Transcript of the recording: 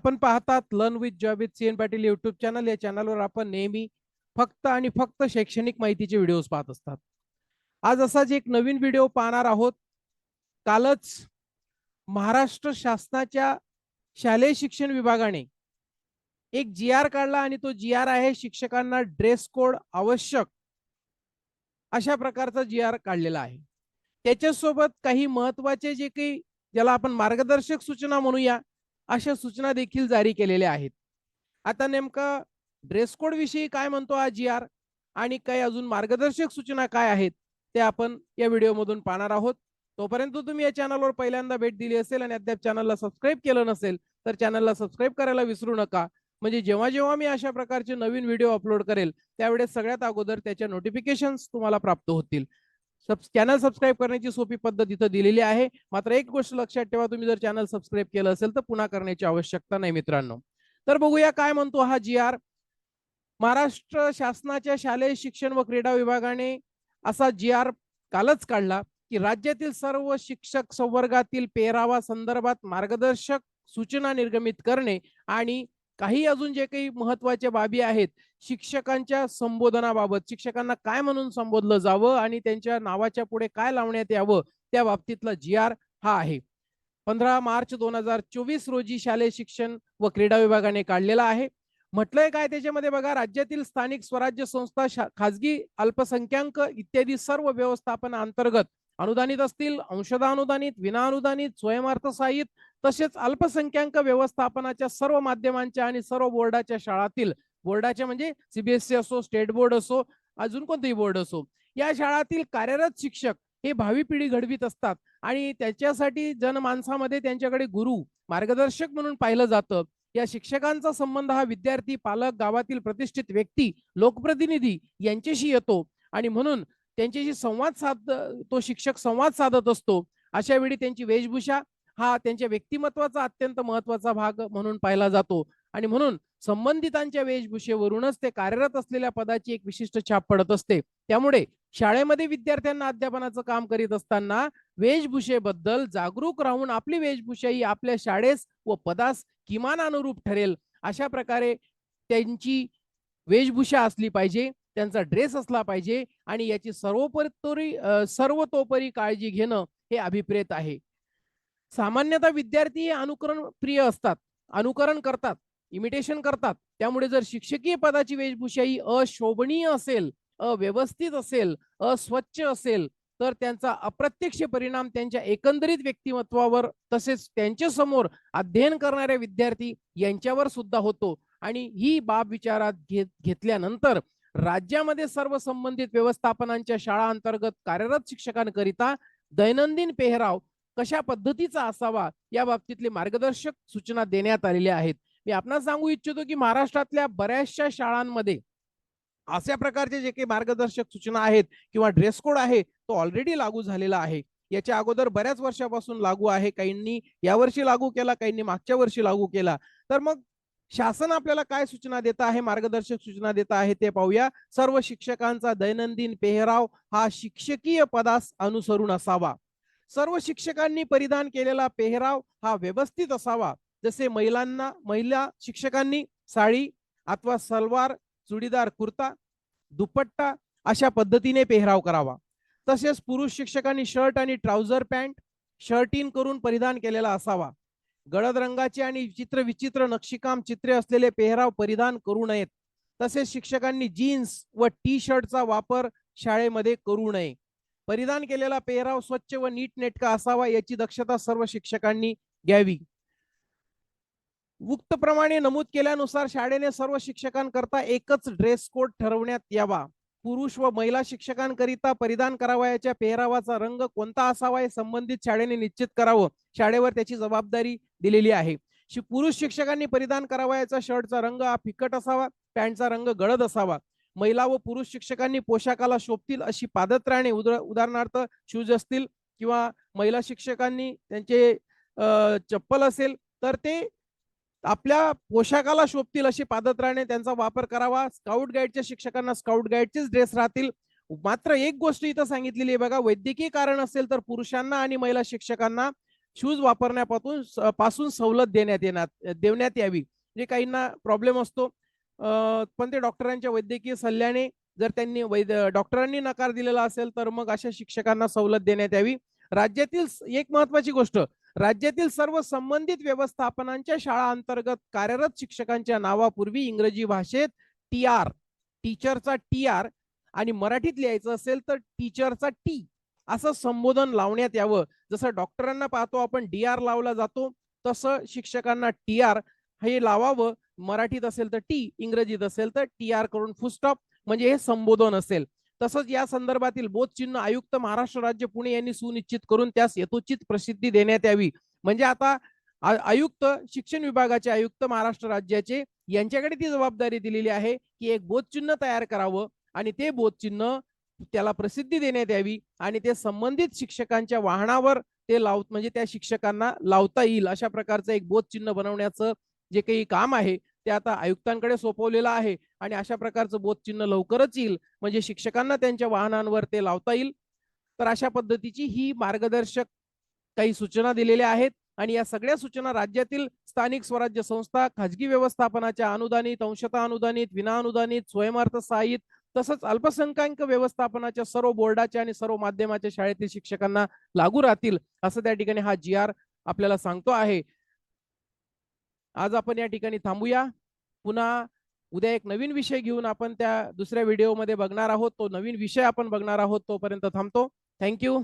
आपण पाहतात learn with job with C N Patil YouTube channel या चॅनलवर आपण नेहमी फक्त आणि फक्त शैक्षणिक माहितीचे व्हिडिओज पाहत असतात. आज असाच एक नवीन व्हिडिओ पाहणार आहोत कालच महाराष्ट्र शासनाच्या शालेय शिक्षण विभागाने एक जी आर काढला आणि तो जी आर आहे शिक्षकांना ड्रेस कोड आवश्यक अशा प्रकारचा जी आर काढलेला आहे. त्याच्यासोबत काही महत्त्वाचे जे काही ज्याला आपण मार्गदर्शक सूचना म्हणूया अशा सूचना देखील जारी केलेल्या आहेत. आता नेमकं ड्रेस कोड विषयी काय म्हणतो हा जी आर आणि काही अजून मार्गदर्शक सूचना काय आहेत ते आपण या व्हिडिओमधून पाहणार आहोत. तोपर्यंत तुम्ही या चॅनलवर पहिल्यांदा भेट दिली असेल आणि अद्याप चॅनलला सबस्क्राईब केलं नसेल तर चॅनलला सबस्क्राईब करायला विसरू नका. म्हणजे जेव्हा जेव्हा मी अशा प्रकारचे नवीन व्हिडिओ अपलोड करेल त्यावेळेस सगळ्यात अगोदर त्याच्या नोटिफिकेशन तुम्हाला प्राप्त होतील. सब चॅनल सबस्क्राईब करण्याची सोपी पद्धत इथं दिलेली आहे. मात्र एक गोष्ट लक्षात ठेवा तुम्ही जर चॅनल सबस्क्राईब केलं असेल तर पुन्हा करण्याची आवश्यकता नाही मित्रांनो. तर बघूया काय म्हणतो हा जी आर महाराष्ट्र शासनाच्या शालेय शिक्षण व क्रीडा विभागाने असा जी आर कालच काढला की राज्यातील सर्व शिक्षक संवर्गातील पेरावा संदर्भात मार्गदर्शक सूचना निर्गमित करणे आणि काही अजून जे काही महत्त्वाच्या बाबी आहेत शिक्षकांच्या संबोधनाबाबत शिक्षकांना काय म्हणून संबोधलं जावं आणि त्यांच्या नावाच्या पुढे काय लावण्यात यावं त्या बाबतीतला जी आर हा आहे. पंधरा मार्च दोन हजार चोवीस रोजी शालेय शिक्षण व क्रीडा विभागाने काढलेला आहे. म्हटलंय काय त्याच्यामध्ये बघा राज्यातील स्थानिक स्वराज्य संस्था खाजगी अल्पसंख्याक इत्यादी सर्व व्यवस्थापना अंतर्गत अनुदानित असतील अंशदा अनुदानित विना अनुदानित स्वयंअर्थसहाय्यित तसेच अल्पसंख्याक व्यवस्थापनाच्या सर्व माध्यमांच्या आणि सर्व बोर्डाच्या शाळातील बोर्डाच्या म्हणजे सीबीएसई असो स्टेट बोर्ड असो अजून कोणतेही बोर्ड असो या शाळातील कार्यरत शिक्षक हे भावी पिढी घडवीत असतात. आणि त्याच्यासाठी जनमानसामध्ये त्यांच्याकडे गुरु मार्गदर्शक म्हणून पाहिलं जातं. या शिक्षकांचा संबंध हा विद्यार्थी पालक गावातील प्रतिष्ठित व्यक्ती लोकप्रतिनिधी यांच्याशी येतो. आणि म्हणून त्यांच्याशी संवाद साध तो शिक्षक संवाद साधत असतो. अशा वेळी त्यांची वेशभूषा हा त्यांच्या व्यक्तिमत्वाचा अत्यंत महत्त्वाचा भाग म्हणून पाहिला जातो. आणि म्हणून संबंधितांच्या वेशभूषेवरूनच ते कार्यरत असलेल्या पदाची एक विशिष्ट छाप पडत असते. त्यामुळे शाळेमध्ये विद्यार्थ्यांना अध्यापनाचं काम करीत असताना वेशभूषेबद्दल जागरूक राहून आपली वेशभूषा ही आपल्या शाळेस व पदास किमान अनुरूप ठरेल अशा प्रकारे त्यांची वेशभूषा असली पाहिजे त्यांचा ड्रेस असला पाहिजे आणि याची सर्वोपरी सर्वतोपरी काळजी घेणं हे अभिप्रेत आहे. सामान्यतः विद्यार्थी हे अनुकरण प्रिय असतात अनुकरण करतात इमिटेशन करतात. त्यामुळे जर शिक्षकीय पदाची वेशभूषा ही अशोभनीय असेल अव्यवस्थित असेल अस्वच्छ असेल तर त्यांचा अप्रत्यक्ष परिणाम त्यांच्या एकंदरीत व्यक्तिमत्वावर तसेच त्यांच्यासमोर अध्ययन करणाऱ्या विद्यार्थी यांच्यावर सुद्धा होतो. आणि ही बाब विचारात घेत घेतल्यानंतर राज्यामध्ये सर्व संबंधित व्यवस्थापनांच्या शाळा अंतर्गत कार्यरत शिक्षकांकरिता दैनंदिन पेहराव कशा पद्धतीचा असावा या बाबतीतले मार्गदर्शक सूचना देण्यात आलेल्या आहेत. मी आपणास सांगू इच्छितो की महाराष्ट्रातल्या बऱ्याचशा शाळांमध्ये अशा प्रकारचे जे काही मार्गदर्शक सूचना आहेत किंवा ड्रेस कोड आहे तो ऑलरेडी लागू झालेला आहे. याच्या अगोदर बऱ्याच वर्षापासून लागू आहे. काहींनी यावर्षी लागू केला काहींनी मागच्या वर्षी लागू केला. तर मग शासन आपल्याला काय सूचना देत आहे मार्गदर्शक सूचना देत आहे ते पाहूया. सर्व शिक्षकांचा दैनंदिन पेहराव हा शिक्षकीय पदास अनुसरून असावा. सर्व शिक्षकांनी परिधान केलेला पेहराव हा व्यवस्थित असावा. जसे महिलांना महिला शिक्षकांनी साडी अथवा सलवार चुडीदार कुर्ता दुपट्टा अशा पद्धतीने पेहराव करावा. तसेच पुरुष शिक्षकांनी शर्ट आणि ट्राउझर पॅन्ट शर्टिन करून परिधान केलेला असावा. गडद रंगाचे आणि चित्र विचित्र नक्षीकाम चित्रे असलेले पेहराव परिधान करू नयेत. तसेच शिक्षकांनी जीन्स व टी शर्टचा वापर शाळेमध्ये करू नये. परिधान केलेला पेहराव स्वच्छ व नीट नेटका असावा याची दक्षता सर्व शिक्षकांनी घ्यावी. प्रमाणे नमूद केल्यानुसार शाळेने सर्व शिक्षकांकरता एकच ड्रेस कोड ठरवण्यात यावा. पुरुष व महिला शिक्षकांकरिता परिधान करावयाच्या पेहरावाचा रंग कोणता असावा हे संबंधित शाळेने निश्चित करावं. शाळेवर त्याची जबाबदारी दिलेली आहे. पुरुष शिक्षकांनी परिधान करावयाचा शर्टचा रंग हा फिकट असावा पॅन्टचा रंग गळद असावा. महिला व पुरुष शिक्षकांनी पोशाखाला शोभतील अशी पादत्राणे उदाहरणार्थ शूज असतील किंवा महिला शिक्षकांनी त्यांचे चप्पल असेल तर ते आपल्या पोशाखाला शोभतील अशी पादत्राणे त्यांचा वापर करावा. स्काउट गाईडच्या शिक्षकांना स्काउट गाईडचेच ड्रेस राहतील. मात्र एक गोष्ट इथं सांगितलेली आहे बघा वैद्यकीय कारण असेल तर पुरुषांना आणि महिला शिक्षकांना शूज वापरण्यापासून पासून सवलत देण्यात येण्यात देण्यात यावी. जे काहींना प्रॉब्लेम असतो. पण ते डॉक्टरांच्या वैद्यकीय सल्ल्याने जर त्यांनी वैद्य डॉक्टरांनी नकार दिलेला असेल तर मग अशा शिक्षकांना सवलत देण्यात यावी. राज्यातील एक महत्वाची गोष्ट राज्यातील सर्व संबंधित व्यवस्थापनांच्या शाळा अंतर्गत कार्यरत शिक्षकांच्या नावापूर्वी इंग्रजी भाषेत टी आर टीचरचा टी आर आणि मराठीत लिहायचं असेल तर टीचरचा टी असं संबोधन लावण्यात यावं. जसं डॉक्टरांना पाहतो आपण डी आर लावला जातो तसं शिक्षकांना टी आर हे लावावं. मराठीत असेल तर टी इंग्रजीत असेल तर टी आर करून फुस्टॉप म्हणजे हे संबोधन असेल. तसंच या संदर्भातील बोधचिन्ह आयुक्त महाराष्ट्र राज्य पुणे यांनी सुनिश्चित करून त्यास यथोचित प्रसिद्धी देण्यात यावी. म्हणजे आता आयुक्त शिक्षण विभागाचे आयुक्त महाराष्ट्र राज्याचे यांच्याकडे ती जबाबदारी दिलेली आहे की एक बोधचिन्ह तयार करावं आणि ते बोधचिन्ह त्याला प्रसिद्धी देण्यात यावी आणि ते संबंधित शिक्षकांच्या वाहनावर ते लाव म्हणजे त्या शिक्षकांना लावता येईल अशा प्रकारचं एक बोधचिन्ह बनवण्याचं जे काही काम आहे ते आता आयुक्तांकडे सोपवलेलं आहे आणि अशा प्रकारचं बोधचिन्ह लवकरच येईल. म्हणजे शिक्षकांना त्यांच्या वाहनांवर ते लावता येईल. तर अशा पद्धतीची ही मार्गदर्शक काही सूचना दिलेल्या आहेत आणि या सगळ्या सूचना राज्यातील स्थानिक स्वराज्य संस्था खाजगी व्यवस्थापनाच्या अनुदानित अंशता अनुदानित विना अनुदानित स्वयंअर्थ सहाय्यित तसंच अल्पसंख्याक व्यवस्थापनाच्या सर्व बोर्डाच्या आणि सर्व माध्यमाच्या शाळेतील शिक्षकांना लागू राहतील असं त्या ठिकाणी हा जी आर आपल्याला सांगतो आहे. आज आपण या ठिकाणी थांबूया. पुन्हा उद्या एक नवीन विषय घेऊन आपण त्या दुसऱ्या व्हिडिओमध्ये बघणार आहोत. तो नवीन विषय आपण बघणार आहोत तोपर्यंत थांबतो. थँक्यू